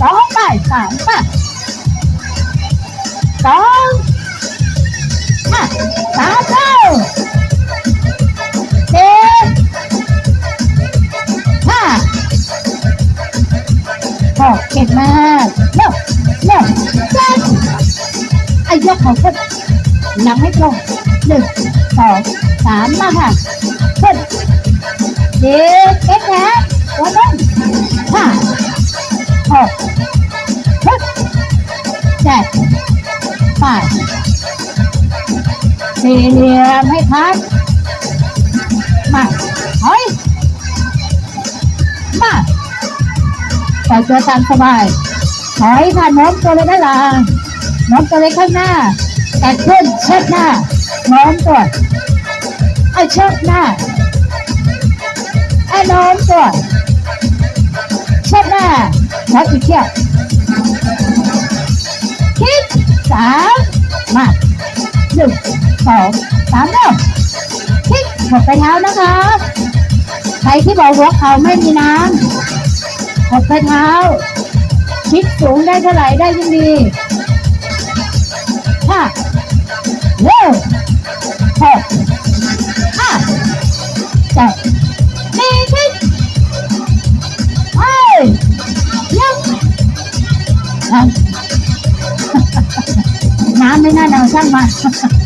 สองไปสามไปสองห้าสามเก้าเจ็ดห้าหกเก่งมากเร็วเร็วเจ็ดไอ้ยกของขึ้นหลังให้ตรงหนึ่งสองสามมาค่ะขึ้นเจ็ดเอ็กแขนหั จ็ดแปดสี่เหลี่ยมให้พัดมาเฮ้ยมาปล่อยตัวตามสบายถอยค่ะน้มตัวเลยด้านหลังน้มตัวเลยข้างหน้าแต่ขึ้นเชิดหน้าน้มตัวไอ้เชิดหน้าไอ้น้มตัว แล้วอีกเที่ยวคิดสามมาหนึ่งสองสามเริ่มคิดหมดไปเท้านะคะ ใครที่บอกหัวเขาไม่มีน้ำหมดไปเท้า คิดสูงได้เท่าไหร่ได้ยิ่งดีห้าเร็วหกห้าเจ็ด ยังน้ำไม่น่